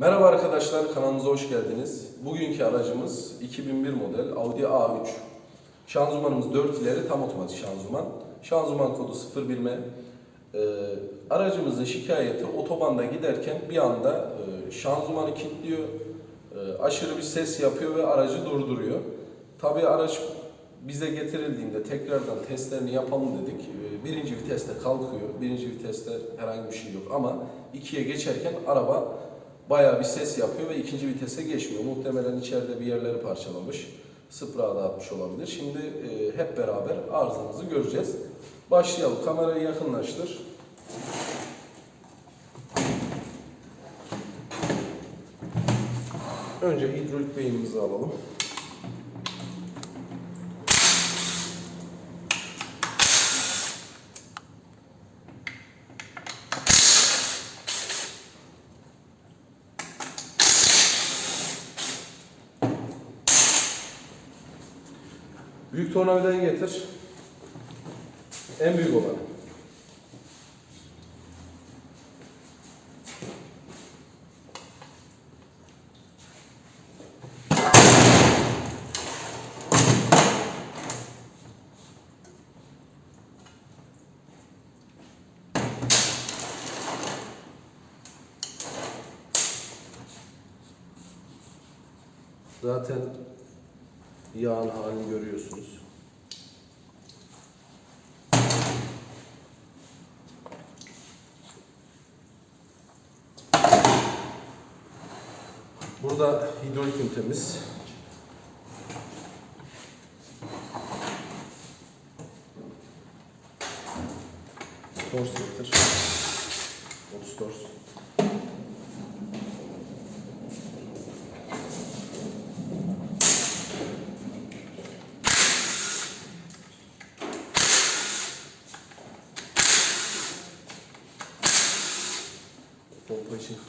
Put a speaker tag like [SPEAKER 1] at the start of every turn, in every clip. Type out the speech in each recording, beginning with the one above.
[SPEAKER 1] Merhaba arkadaşlar, kanalımıza hoş geldiniz. Bugünkü aracımız 2001 model Audi A3. Şanzımanımız 4 ileri tam otomatik şanzıman. Şanzıman kodu 01M. Ee, aracımızın şikayeti otobanda giderken bir anda e, şanzımanı kilitliyor, e, aşırı bir ses yapıyor ve aracı durduruyor. Tabii araç bize getirildiğinde tekrardan testlerini yapalım dedik. Ee, Birinci viteste kalkıyor. Birinci viteste herhangi bir şey yok ama ikiye geçerken araba bayağı bir ses yapıyor ve ikinci vitese geçmiyor. Muhtemelen içeride bir yerleri parçalamış. Sıfıra dağıtmış olabilir. Şimdi e, hep beraber arızamızı göreceğiz. Başlayalım. Kamerayı yakınlaştır. Önce hidrolik beynimizi alalım. Büyük tornavidayı getir. En büyük olan. Zaten yağın halini görüyorsunuz. Burada hidrolik ünitemiz. Tors getir. 30 tors.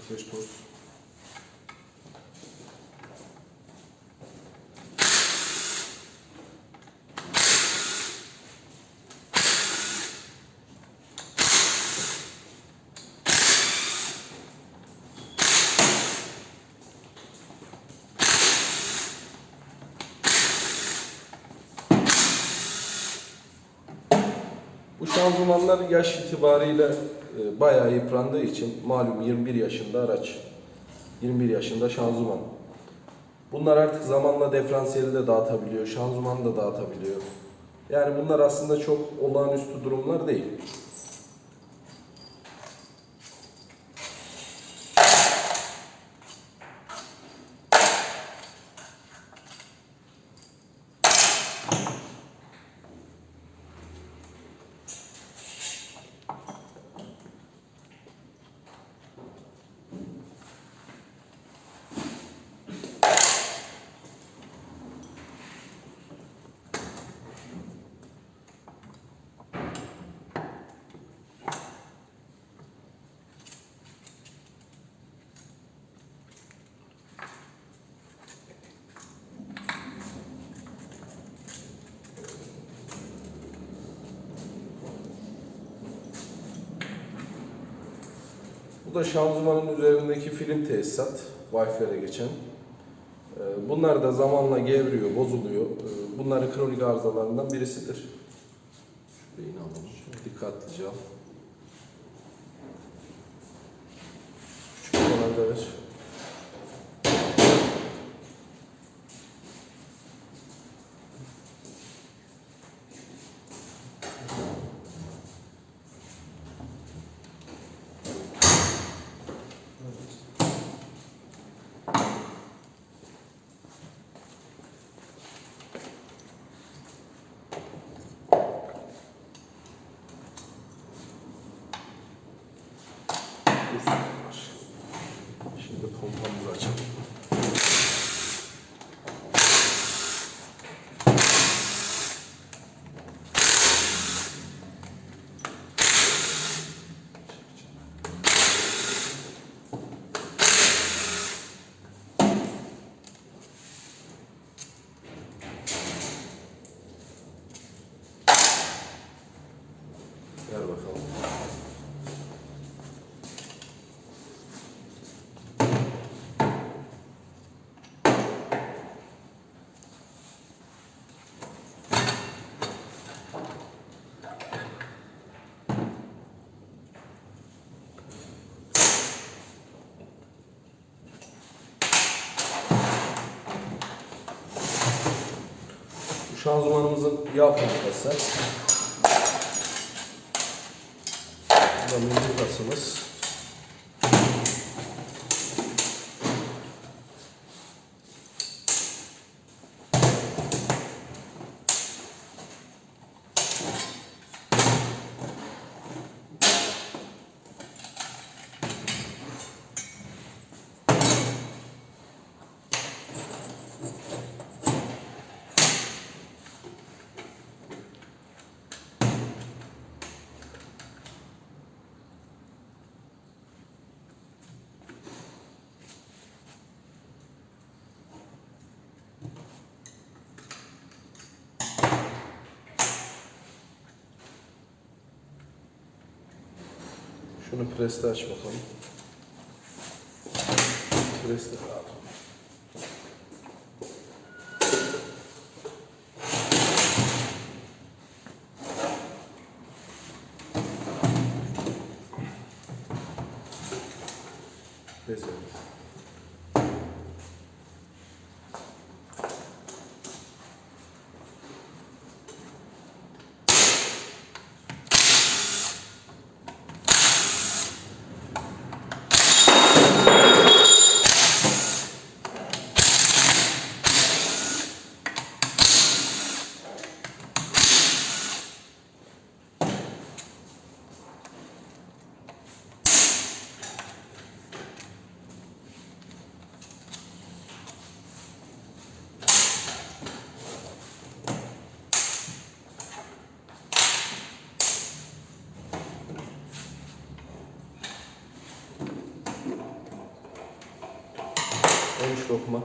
[SPEAKER 1] 45 tors. Bu şanzımanlar yaş itibariyle e, bayağı yıprandığı için malum 21 yaşında araç. 21 yaşında şanzıman. Bunlar artık zamanla diferansiyeli de dağıtabiliyor, şanzımanı da dağıtabiliyor. Yani bunlar aslında çok olağanüstü durumlar değil. Da şanzımanın üzerindeki film tesisat, Wi-Fi'lere geçen. Ee, Bunlar da zamanla gevriyor, bozuluyor. Ee, Bunların kronik arızalarından birisidir. Şurayı yine alalım. Dikkatlice al. Küçük olanı da ver. Dursun var. Şimdi pompamızı açalım. Ver bakalım. Şanzımanımızın yağ pompası. Bu da mızıkasımız. Şunu preste aç bakalım. Preste abi. સ્ટોકમાં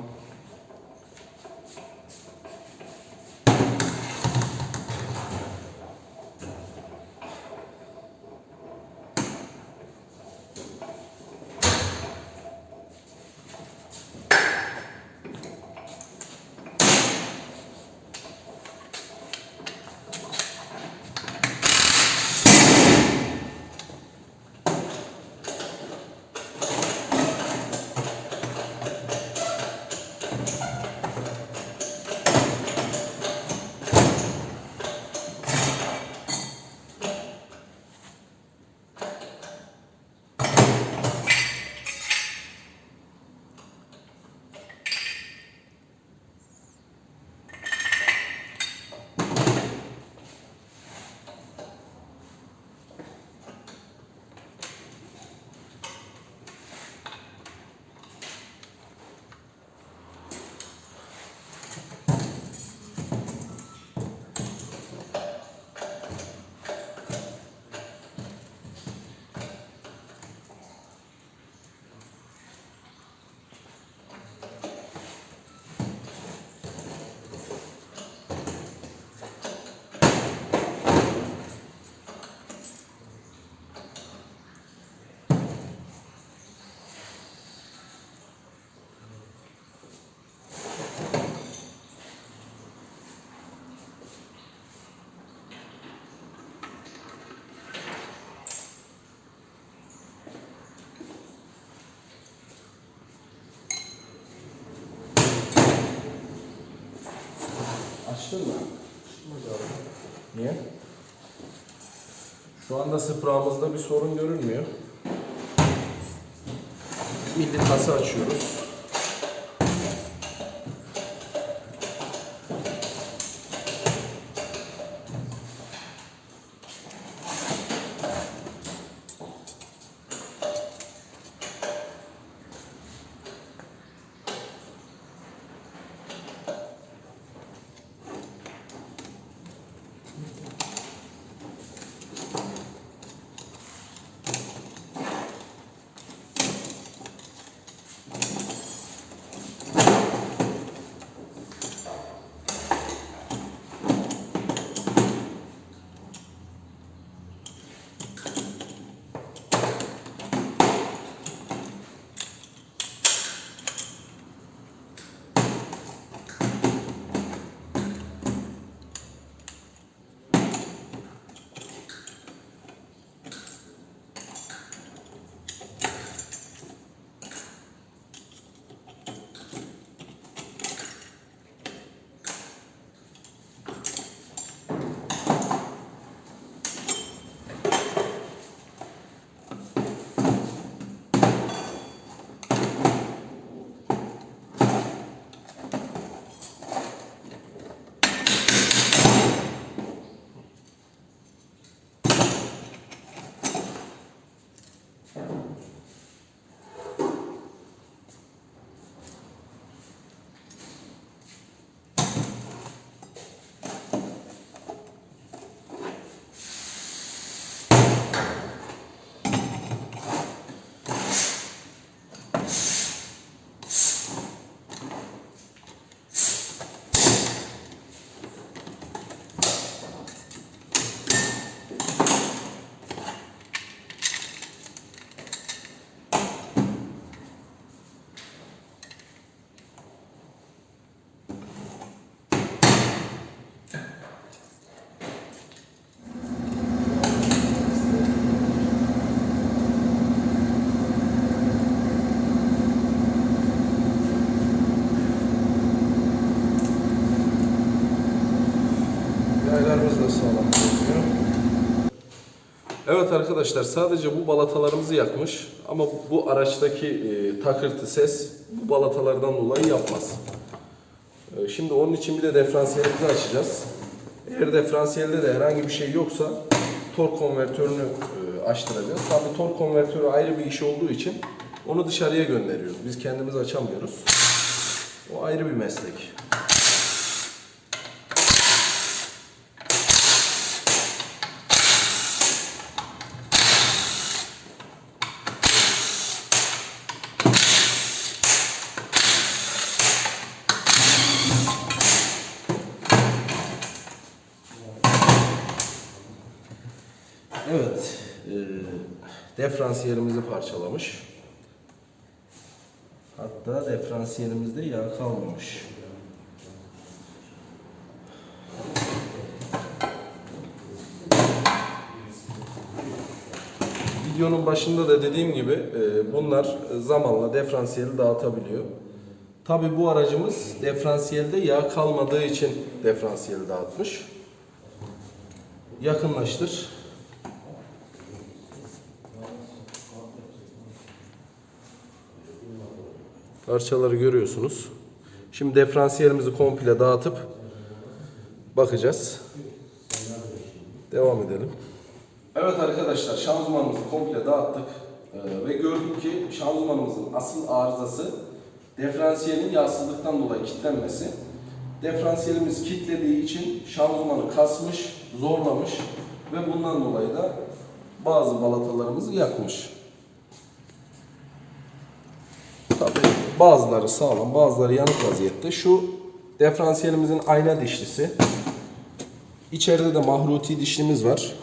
[SPEAKER 1] Şu anda sıprağımızda bir sorun görünmüyor. Milli kasa açıyoruz. Arkadaşlar sadece bu balatalarımızı yakmış ama bu araçtaki e, takırtı ses bu balatalardan dolayı yapmaz. E, şimdi onun için bir de diferansiyelimizi açacağız. Eğer diferansiyelde de herhangi bir şey yoksa tork konvertörünü e, açtıracağız. Tabii tork konvertörü ayrı bir iş olduğu için onu dışarıya gönderiyoruz. Biz kendimiz açamıyoruz. O ayrı bir meslek. Evet, e, diferansiyelimizi parçalamış. Hatta diferansiyelimizde yağ kalmamış. Videonun başında da dediğim gibi e, bunlar zamanla diferansiyeli dağıtabiliyor. Tabi bu aracımız diferansiyelde yağ kalmadığı için diferansiyeli dağıtmış. Yakınlaştır. Parçaları görüyorsunuz. Şimdi diferansiyelimizi komple dağıtıp bakacağız. Devam edelim. Evet arkadaşlar şanzımanımızı komple dağıttık Ee, ve gördük ki şanzımanımızın asıl arızası diferansiyelin yağsızlıktan dolayı kilitlenmesi. Diferansiyelimiz kilitlediği için şanzımanı kasmış, zorlamış ve bundan dolayı da bazı balatalarımızı yakmış. Tabii bazıları sağlam, bazıları yanık vaziyette. Şu diferansiyelimizin ayna dişlisi. İçeride de mahruti dişlimiz var.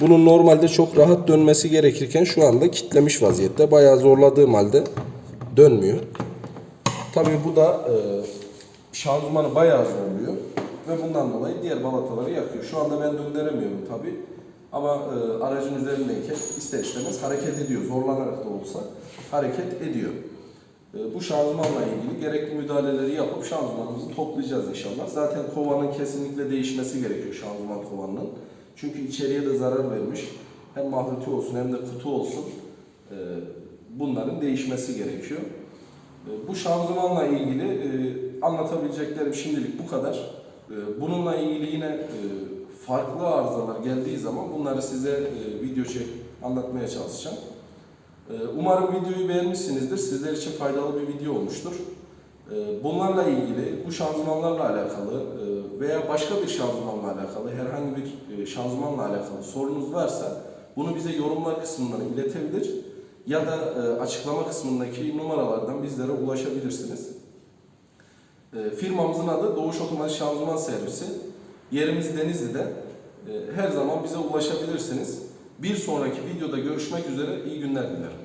[SPEAKER 1] Bunun normalde çok rahat dönmesi gerekirken şu anda kitlemiş vaziyette. Bayağı zorladığım halde dönmüyor. Tabii bu da e, şanzımanı bayağı zorluyor ve bundan dolayı diğer balataları yakıyor. Şu anda ben döndüremiyorum tabii. Ama e, aracın üzerindeyken ister istemez hareket ediyor. Zorlanarak da olsa hareket ediyor. E, bu şanzımanla ilgili gerekli müdahaleleri yapıp şanzımanımızı toplayacağız inşallah. Zaten kovanın kesinlikle değişmesi gerekiyor şanzıman kovanının. Çünkü içeriye de zarar vermiş. Hem mahruti olsun hem de kutu olsun. e, bunların değişmesi gerekiyor. E, Bu şanzımanla ilgili e, anlatabileceklerim şimdilik bu kadar. E, Bununla ilgili yine e, farklı arızalar geldiği zaman bunları size e, video çek anlatmaya çalışacağım. E, Umarım videoyu beğenmişsinizdir. Sizler için faydalı bir video olmuştur. E, Bunlarla ilgili, bu şanzımanlarla alakalı e, veya başka bir şanzımanla alakalı, herhangi bir e, şanzımanla alakalı sorunuz varsa bunu bize yorumlar kısmından iletebilir ya da e, açıklama kısmındaki numaralardan bizlere ulaşabilirsiniz. E, Firmamızın adı Doğuş Otomatik Şanzıman Servisi. Yerimiz Denizli'de. E, Her zaman bize ulaşabilirsiniz. Bir sonraki videoda görüşmek üzere. İyi günler dilerim.